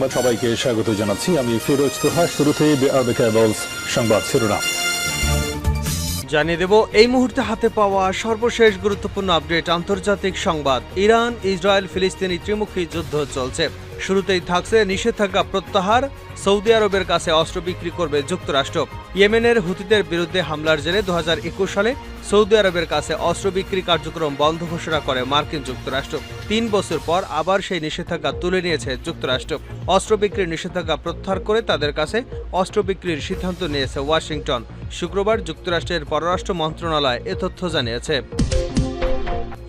সংবাদ সবাইকে স্বাগত জানাচ্ছি। আমি ফিরোজ তোহা শুরুতেই সংবাদ শিরোনাম। জানিয়ে দেব, এই মুহূর্তে হাতে পাওয়া সর্বশেষ গুরুত্বপূর্ণ আপডেট, আন্তর্জাতিক সংবাদ। ইরান, ইসরায়েল, ফিলিস্তিনি ত্রিমুখী যুদ্ধ চলছে। শুরুতেই থাকছে নিষেধাজ্ঞা প্রত্যাহার। সৌদি আরবের কাছে অস্ত্র বিক্রি করবে যুক্তরাষ্ট্র। ইয়েমেনের হুতিদের বিরুদ্ধে হামলার জেরে দুহাজার একুশ সালে সৌদি আরবের কাছে অস্ত্র বিক্রি কার্যক্রম বন্ধ ঘোষণা করে মার্কিন যুক্তরাষ্ট্র। তিন বছর পর আবার সেই নিষেধাজ্ঞা তুলে নিয়েছে যুক্তরাষ্ট্র। অস্ত্র বিক্রির নিষেধাজ্ঞা প্রত্যাহার করে তাদের কাছে অস্ত্র বিক্রির সিদ্ধান্ত নিয়েছে ওয়াশিংটন। শুক্রবার যুক্তরাষ্ট্রের পররাষ্ট্র মন্ত্রণালয় এ তথ্য জানিয়েছে।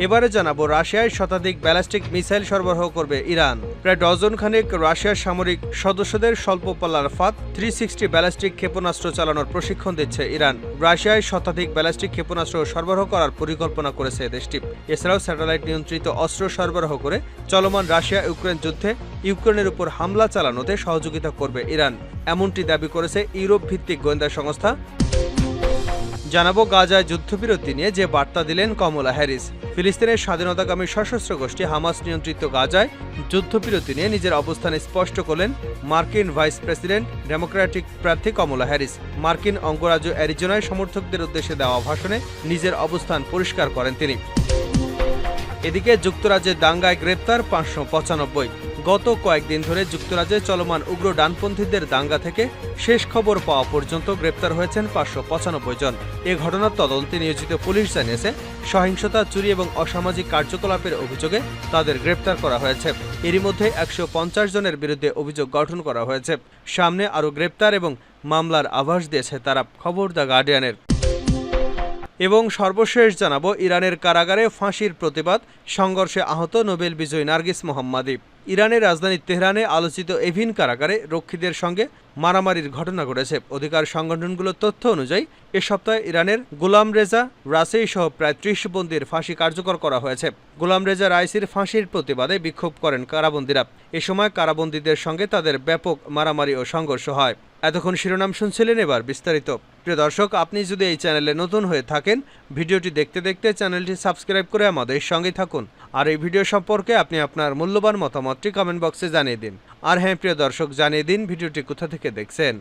এবারে জানাব রাশিয়ায় শতাধিক ব্যালিস্টিক মিসাইল সরবরাহ করবে ইরান। প্রায় ডজন খানেক রাশিয়ার সামরিক সদস্যদের স্বল্প পাল্লার ফাঁদ থ্রি সিক্সটি ব্যালিস্টিক ক্ষেপণাস্ত্র চালানোর প্রশিক্ষণ দিচ্ছে ইরান। রাশিয়ায় শতাধিক ব্যালিস্টিক ক্ষেপণাস্ত্র সরবরাহ করার পরিকল্পনা করেছে দেশটি। এছাড়াও স্যাটেলাইট নিয়ন্ত্রিত অস্ত্র সরবরাহ করে চলমান রাশিয়া ইউক্রেন যুদ্ধে ইউক্রেনের উপর হামলা চালানোতে সহযোগিতা করবে ইরান। এমনটি দাবি করেছে ইউরোপ ভিত্তিক গোয়েন্দা সংস্থা জানাব গাজায় যুদ্ধবিরতি নিয়ে যে বার্তা দিলেন কমলা হ্যারিস। ফিলিস্তিনের স্বাধীনতাকামী সশস্ত্র গোষ্ঠী হামাস নিয়ন্ত্রিত গাজায় যুদ্ধবিরতি নিয়ে নিজের অবস্থান স্পষ্ট করলেন মার্কিন ভাইস প্রেসিডেন্ট ডেমোক্রেটিক প্রার্থী কমলা হ্যারিস। মার্কিন অঙ্গরাজ্য অ্যারিজোনায় সমর্থকদের উদ্দেশ্যে দেওয়া ভাষণে নিজের অবস্থান পরিষ্কার করেন তিনি। এদিকে যুক্তরাজ্যের দাঙ্গায় গ্রেপ্তার পাঁচশো পঁচানব্বই। গত কয়েকদিন ধরে যুক্তরাজ্যে চলমান উগ্র ডানপন্থীদের দাঙ্গা থেকে শেষ খবর পাওয়া পর্যন্ত গ্রেপ্তার হয়েছেন পাঁচশো পঁচানব্বই জন। এ ঘটনার তদন্তে নিয়োজিত পুলিশ জানিয়েছে, সহিংসতা, চুরি এবং অসামাজিক কার্যকলাপের অভিযোগে তাদের গ্রেপ্তার করা হয়েছে। এরই মধ্যে একশো পঞ্চাশ জনের বিরুদ্ধে অভিযোগ গঠন করা হয়েছে। সামনে আরও গ্রেপ্তার এবং মামলার আভাস দিয়েছে তারা, খবর দ্য গার্ডিয়ানের। এবং সর্বশেষ জানাব, ইরানের কারাগারে ফাঁসির প্রতিবাদ, সংঘর্ষে আহত নোবেল বিজয়ী নার্গিস মোহাম্মদী। ইরানের রাজধানী তেহরানে আলোচিত এভিন কারাগারে রক্ষীদের সঙ্গে মারামারির ঘটনা ঘটেছে। অধিকার সংগঠনগুলোর তথ্য অনুযায়ী, এ সপ্তাহে ইরানের গোলাম রেজা রাসেই সহ প্রায় ত্রিশ বন্দির ফাঁসি কার্যকর করা হয়েছে। গোলাম রেজা রাইসির ফাঁসির প্রতিবাদে বিক্ষোভ করেন কারাবন্দিরা। এ সময় কারাবন্দীদের সঙ্গে তাদের ব্যাপক মারামারি ও সংঘর্ষ হয়। এতক্ষণ শিরোনাম শুনছিলেন এবার বিস্তারিত। প্রিয় দর্শক, আপনি যদি এই চ্যানেলে নতুন হয়ে থাকেন, ভিডিওটি দেখতে দেখতে চ্যানেলটি সাবস্ক্রাইব করে আমাদের সঙ্গে থাকুন। আর এই ভিডিও সম্পর্কে আপনি আপনার মূল্যবান মতামতটি কমেন্ট বক্সে জানিয়ে দিন। আর হ্যাঁ প্রিয় দর্শক, জানিয়ে দিন ভিডিওটি কোথা থেকে দেখছেন।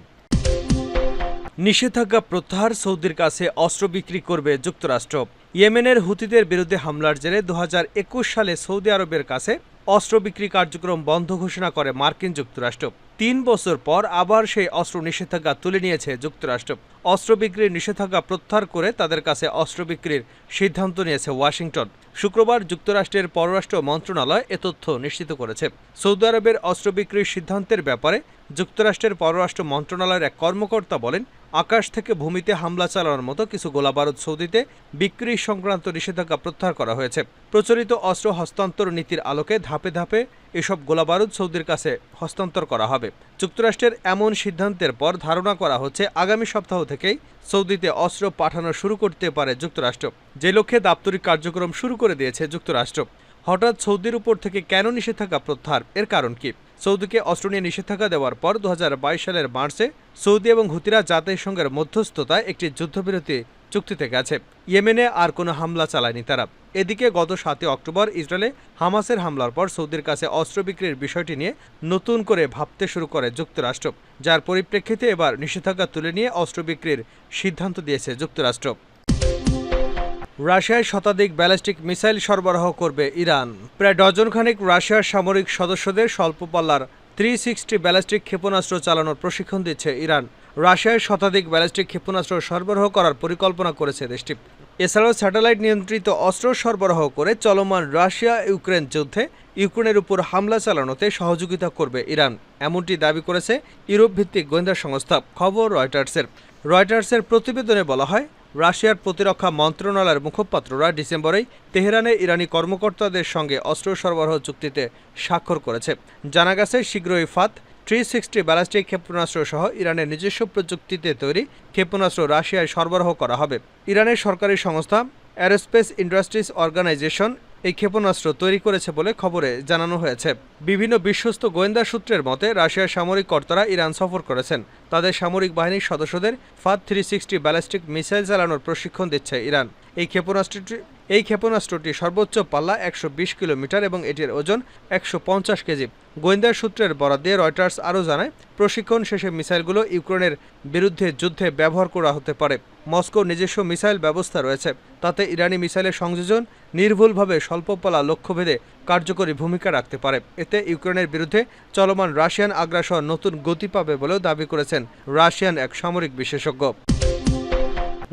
নিষেধাজ্ঞা প্রত্যাহার সৌদির কাছে অস্ত্র বিক্রি করবে যুক্তরাষ্ট্র। ইয়েমেনের হুতিদের বিরুদ্ধে হামলার জেরে দু হাজার একুশ সালে সৌদি আরবের কাছে অস্ত্র বিক্রি কার্যক্রম বন্ধ ঘোষণা করে মার্কিন যুক্তরাষ্ট্র। তিন বছর পর আবার সেই অস্ত্র নিষেধাজ্ঞা তুলে নিয়েছে যুক্তরাষ্ট্র। অস্ত্র বিক্রির নিষেধাজ্ঞা প্রত্যাহার করে তাদের কাছে অস্ত্র বিক্রির সিদ্ধান্ত নিয়েছে ওয়াশিংটন। শুক্রবার যুক্তরাষ্ট্রের পররাষ্ট্র মন্ত্রণালয় এ তথ্য নিশ্চিত করেছে। সৌদি আরবের অস্ত্র বিক্রির সিদ্ধান্তের ব্যাপারে যুক্তরাষ্ট্রের পররাষ্ট্র মন্ত্রণালয়ের এক কর্মকর্তা বলেন আকাশ থেকে ভূমিতে হামলা চালানোর মতো কিছু গোলাবারুদ সৌদিতে বিক্রি সংক্রান্ত নিষেধাজ্ঞা প্রত্যাহার করা হয়েছে। প্রচলিত অস্ত্র হস্তান্তর নীতির আলোকে ধাপে ধাপে এসব গোলাবারুদ সৌদির কাছে হস্তান্তর করা হবে। যুক্তরাষ্ট্রের এমন সিদ্ধান্তের পর ধারণা করা হচ্ছে, আগামী সপ্তাহ থেকেই সৌদিতে অস্ত্র পাঠানো শুরু করতে পারে যুক্তরাষ্ট্র। যে লক্ষ্যে দাপ্তরিক কার্যক্রম শুরু করে দিয়েছে যুক্তরাষ্ট্র। হঠাৎ সৌদির উপর থেকে কেন নিষেধাজ্ঞা প্রত্যাহার? এর কারণ কি? সৌদিকে অস্ত্র নিয়ে নিষেধাজ্ঞা দেওয়ার পর দু হাজার বাইশ সালের মার্চে সৌদি এবং হুতিরা জাতিসংঘের মধ্যস্থতায় একটি যুদ্ধবিরতি চুক্তিতে গেছে। ইয়েমেনে আর কোনো হামলা চালায়নি তারা। এদিকে গত সাতই অক্টোবর ইসরায়েলে হামাসের হামলার পর সৌদির কাছে অস্ত্র বিক্রির বিষয়টি নিয়ে নতুন করে ভাবতে শুরু করে যুক্তরাষ্ট্র। যার পরিপ্রেক্ষিতে এবার নিষেধাজ্ঞা তুলে নিয়ে অস্ত্র বিক্রির সিদ্ধান্ত দিয়েছে যুক্তরাষ্ট্র। রাশিয়ায় শতাধিক ব্যালিস্টিক মিসাইল সরবরাহ করবে ইরান। প্রায় ডজনখানেক রাশিয়ার সামরিক সদস্যদের স্বল্প পাল্লার থ্রি সিক্সটি ব্যালিস্টিক ক্ষেপণাস্ত্র চালানোর প্রশিক্ষণ দিচ্ছে ইরান। রাশিয়ায় শতাধিক ব্যালিস্টিক ক্ষেপণাস্ত্র সরবরাহ করার পরিকল্পনা করেছে দেশটি। এছাড়াও স্যাটেলাইট নিয়ন্ত্রিত অস্ত্র সরবরাহ করে চলমান রাশিয়া ইউক্রেন যুদ্ধে ইউক্রেনের উপর হামলা চালানোতে সহযোগিতা করবে ইরান। এমনটি দাবি করেছে ইউরোপ ভিত্তিক গোয়েন্দা সংস্থা, খবর রয়টার্সের। রয়টার্সের প্রতিবেদনে বলা হয় রাশিয়ার প্রতিরক্ষা মন্ত্রণালয়ের মুখপাত্ররা ডিসেম্বরেই তেহরানে ইরানি কর্মকর্তাদের সঙ্গে অস্ত্র সরবরাহ চুক্তিতে স্বাক্ষর করেছে। জানা গেছে, শীঘ্রই ফাত থ্রি সিক্সটি ব্যালাস্টিক ক্ষেপণাস্ত্র সহ ইরানের নিজস্ব প্রযুক্তিতে তৈরি ক্ষেপণাস্ত্র রাশিয়ায় সরবরাহ করা হবে। ইরানের সরকারি সংস্থা অ্যারোস্পেস ইন্ডাস্ট্রিজ অর্গানাইজেশন এই ক্ষেপণাস্ত্র তৈরি করেছে বলে খবরে জানানো হয়েছে। বিভিন্ন বিশ্বস্ত গোয়েন্দা সূত্রের মতে, রাশিয়ার সামরিক কর্তারা ইরান সফর করেছেন। তাদের সামরিক বাহিনীর সদস্যদের ফাদ থ্রি সিক্সটি ব্যালিস্টিক মিসাইল চালানোর প্রশিক্ষণ দিচ্ছে ইরান। এই ক্ষেপণাস্ত্রটি এই ক্ষেপণাস্ত্রটি সর্বোচ্চ পাল্লা একশো বিশ কিলোমিটার এবং এটির ওজন একশো পঞ্চাশ কেজি। গোয়েন্দা সূত্রের বরাদ দিয়ে রয়টার্স আরও জানায়, প্রশিক্ষণ শেষে মিসাইলগুলো ইউক্রেনের বিরুদ্ধে যুদ্ধে ব্যবহার করা হতে পারে। মস্কো নিজস্ব মিসাইল ব্যবস্থা রয়েছে। তাতে ইরানি মিসাইলের সংযোজন নির্ভুলভাবে স্বল্প স্বল্পপালা লক্ষ্যভেদে কার্যকরী ভূমিকা রাখতে পারে। এতে ইউক্রেনের বিরুদ্ধে চলমান রাশিয়ান আগ্রাসন নতুন গতি পাবে বলেও দাবি করেছেন রাশিয়ান এক সামরিক বিশেষজ্ঞ।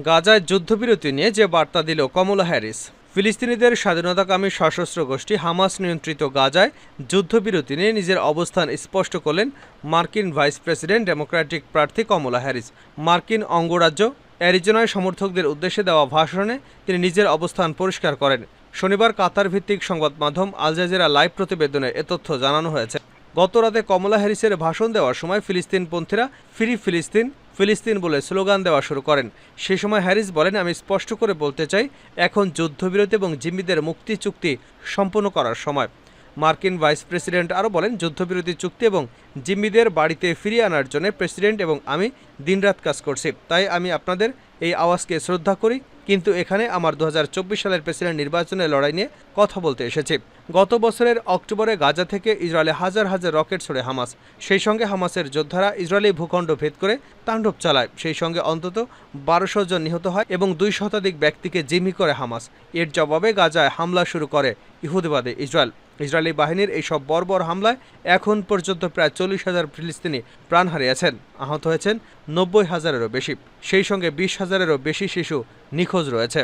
গাজায় যুদ্ধবিরতি নিয়ে যে বার্তা দিল কমলা হ্যারিস। ফিলিস্তিনিদের স্বাধীনতাকামী সশস্ত্র গোষ্ঠী হামাস নিয়ন্ত্রিত গাজায় যুদ্ধবিরতি নিয়ে নিজের অবস্থান স্পষ্ট করলেন মার্কিন ভাইস প্রেসিডেন্ট ডেমোক্রেটিক প্রার্থী কমলা হ্যারিস। মার্কিন অঙ্গরাজ্য অ্যারিজোনায় সমর্থকদের উদ্দেশ্যে দেওয়া ভাষণে তিনি নিজের অবস্থান পরিষ্কার করেন। শনিবার কাতার ভিত্তিক সংবাদ মাধ্যম আল লাইভ প্রতিবেদনে এ তথ্য জানানো হয়েছে। গত রাতে কমলা হ্যারিসের ভাষণ দেওয়ার সময় ফিলিস্তিনপন্থীরা ফ্রি ফিলিস্তিন ফিলিস্তিন বলে স্লোগান দেওয়া শুরু করেন। সেই সময় হ্যারিস বলেন, আমি স্পষ্ট করে বলতে চাই, এখন যুদ্ধবিরতি এবং জিম্মিদের মুক্তি চুক্তি সম্পন্ন করার সময়। মার্কিন ভাইস প্রেসিডেন্ট আরও বলেন, যুদ্ধবিরতি চুক্তি এবং জিম্মিদের বাড়িতে ফিরিয়ে আনার জন্য প্রেসিডেন্ট এবং আমি দিনরাত কাজ করছি। তাই আমি আপনাদের এই আওয়াজকে শ্রদ্ধা করি কিন্তু এখানে আমার দু হাজার চব্বিশ সালের প্রেসিডেন্ট নির্বাচনের লড়াই নিয়ে কথা বলতে এসেছে। গত বছরের অক্টোবরে গাজা থেকে ইসরায়েলে হাজার হাজার রকেট ছড়ে হামাস। সেই সঙ্গে হামাসের যোদ্ধারা ইসরায়েলি ভূখণ্ড ভেদ করে তাণ্ডব চালায়। সেই সঙ্গে অন্তত বারোশো জন নিহত হয় এবং দুই শতাধিক ব্যক্তিকে জিম্মি করে হামাস। এর জবাবে গাজায় হামলা শুরু করে ইহুদিবাদী ইসরায়েল। ইসরায়েলি বাহিনীর এই সব বর্বর হামলায় এখন পর্যন্ত প্রায় চল্লিশ হাজার ফিলিস্তিনি প্রাণ হারিয়েছেন। আহত হয়েছেন নব্বই হাজারেরও বেশি। সেই সঙ্গে বিশ হাজারেরও বেশি শিশু নিখোঁজ রয়েছে।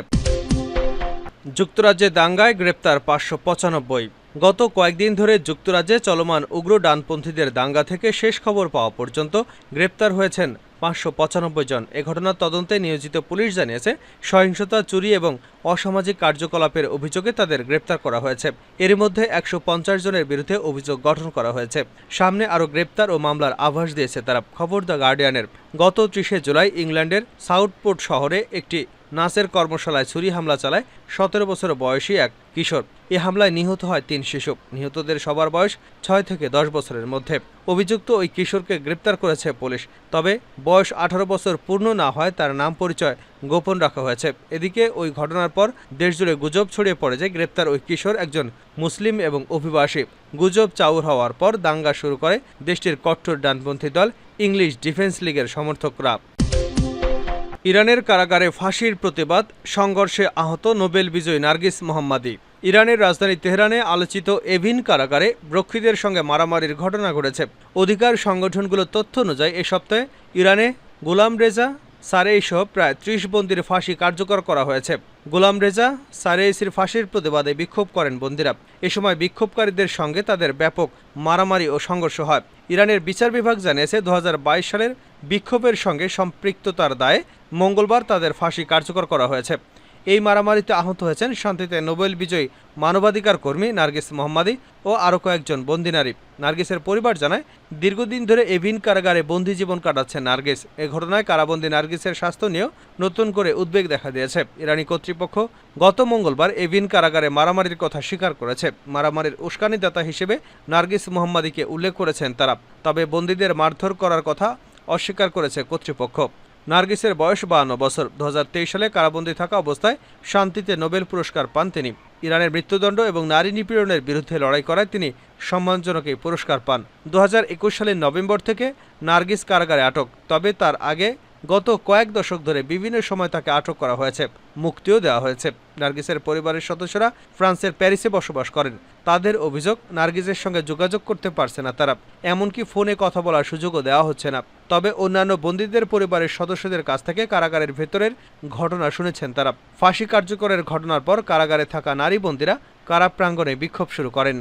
যুক্তরাজ্যে দাঙ্গায় গ্রেপ্তার পাঁচশো পঁচানব্বই। গত কয়েকদিন ধরে যুক্তরাজ্যে চলমান উগ্র ডানপন্থীদের দাঙ্গা থেকে শেষ খবর পাওয়া পর্যন্ত গ্রেপ্তার হয়েছেন পাঁচশো পঁচানব্বই জন। এ ঘটনার তদন্তে নিয়োজিত পুলিশ জানিয়েছে, সহিংসতা, চুরি এবং অসামাজিক কার্যকলাপের অভিযোগে তাদের গ্রেপ্তার করা হয়েছে। এর মধ্যে একশো পঞ্চাশ জনের বিরুদ্ধে অভিযোগ গঠন করা হয়েছে। সামনে আরও গ্রেপ্তার ও মামলার আভাস দিয়েছে তারা। খবর দ্য গার্ডিয়ানের। গত ত্রিশে জুলাই ইংল্যান্ডের সাউথপোর্ট শহরে একটি নাসের কর্মশালায় ছুরি হামলা চালায় সতেরো বছর বয়সী এক কিশোর। এ হামলায় নিহত হয় তিন শিশু। নিহতদের সবার বয়স ছয় থেকে দশ বছরের মধ্যে। অভিযুক্ত ওই কিশোরকে গ্রেপ্তার করেছে পুলিশ। তবে বয়স আঠারো বছর পূর্ণ না হয় তার নাম পরিচয় গোপন রাখা হয়েছে। এদিকে ওই ঘটনার পর দেশজুড়ে গুজব ছড়িয়ে পড়ে যে গ্রেপ্তার ওই কিশোর একজন মুসলিম এবং অভিবাসী। গুজব চাউর হওয়ার পর দাঙ্গা শুরু করে দেশটির কট্টর ডানপন্থী দল, ইংলিশ ডিফেন্স লিগের সমর্থকরা। ইরানের কারাগারে ফাঁসির প্রতিবাদ, সংঘর্ষে আহত নোবেল বিজয়ী নার্গিস মোহাম্মদী। ইরানের রাজধানী তেহরানে আলোচিত এভিন কারাগারে রক্ষীদের সঙ্গে মারামারির ঘটনা ঘটেছে। অধিকার সংগঠনগুলোর তথ্য অনুযায়ী এ সপ্তাহে ইরানে গোলাম রেজা সারেইসহ প্রায় ত্রিশ বন্দির ফাঁসি কার্যকর করা হয়েছে। গোলাম রেজা সারেইসির ফাঁসির প্রতিবাদে বিক্ষোভ করেন বন্দিরা। এ সময় বিক্ষোভকারীদের সঙ্গে তাদের ব্যাপক মারামারি ও সংঘর্ষ হয়। ইরানের বিচার বিভাগ জানিয়েছে দু হাজার বাইশ সালের বিক্ষোভের সঙ্গে সম্পৃক্ততার দায়ে মঙ্গলবার তাদের ফাঁসি কার্যকর করা হয়েছে। এই মারামারিতে আহত হয়েছেন শান্তিতে নোবেল বিজয়ী মানবাধিকার কর্মী নার্গিস মোহাম্মদী ও আরও কয়েকজন বন্দি নারী। নার্গিসের পরিবার জানায়, দীর্ঘদিন ধরে এভিন কারাগারে বন্দি জীবন কাটাচ্ছেন নার্গিস। এ ঘটনায় কারাবন্দী নার্গিসের স্বাস্থ্য নিয়েও নতুন করে উদ্বেগ দেখা দিয়েছে। ইরানি কর্তৃপক্ষ গত মঙ্গলবার এভিন কারাগারে মারামারির কথা স্বীকার করেছে। মারামারির উস্কানিদাতা হিসেবে নার্গিস মোহাম্মদীকে উল্লেখ করেছেন তারা। তবে বন্দীদের মারধর করার কথা অস্বীকার করেছে কর্তৃপক্ষ। নার্গিসের বয়স বাহান্ন বছর। দু হাজার তেইশ সালে কারাবন্দী থাকা অবস্থায় শান্তিতে নোবেল পুরস্কার পান তিনি। ইরানের মৃত্যুদণ্ড এবং নারী নিপীড়নের বিরুদ্ধে লড়াই করায় তিনি সম্মানজনক এই পুরস্কার পান। দু হাজার একুশ সালের নভেম্বর থেকে নার্গিস কারাগারে আটক, তবে তার আগে গত কয়েক দশক ধরে বিভিন্ন সময় তাকে আটক করা হয়েছে, মুক্তিও দেওয়া হয়েছে। নার্গিসের পরিবারের সদস্যরা ফ্রান্সের প্যারিসে বসবাস করেন। তাদের অভিযোগ, নার্গিসের সঙ্গে যোগাযোগ করতে পারছে না তারা। এমনকি ফোনে কথা বলার সুযোগও দেওয়া হচ্ছে না। তবে অন্যান্য বন্দীদের পরিবারের সদস্যদের কাছ থেকে কারাগারের ভেতরের ঘটনা শুনেছেন তারা। ফাঁসি কার্যকরের ঘটনার পর কারাগারে থাকা নারী বন্দীরা কারা প্রাঙ্গণে বিক্ষোভ শুরু করেন।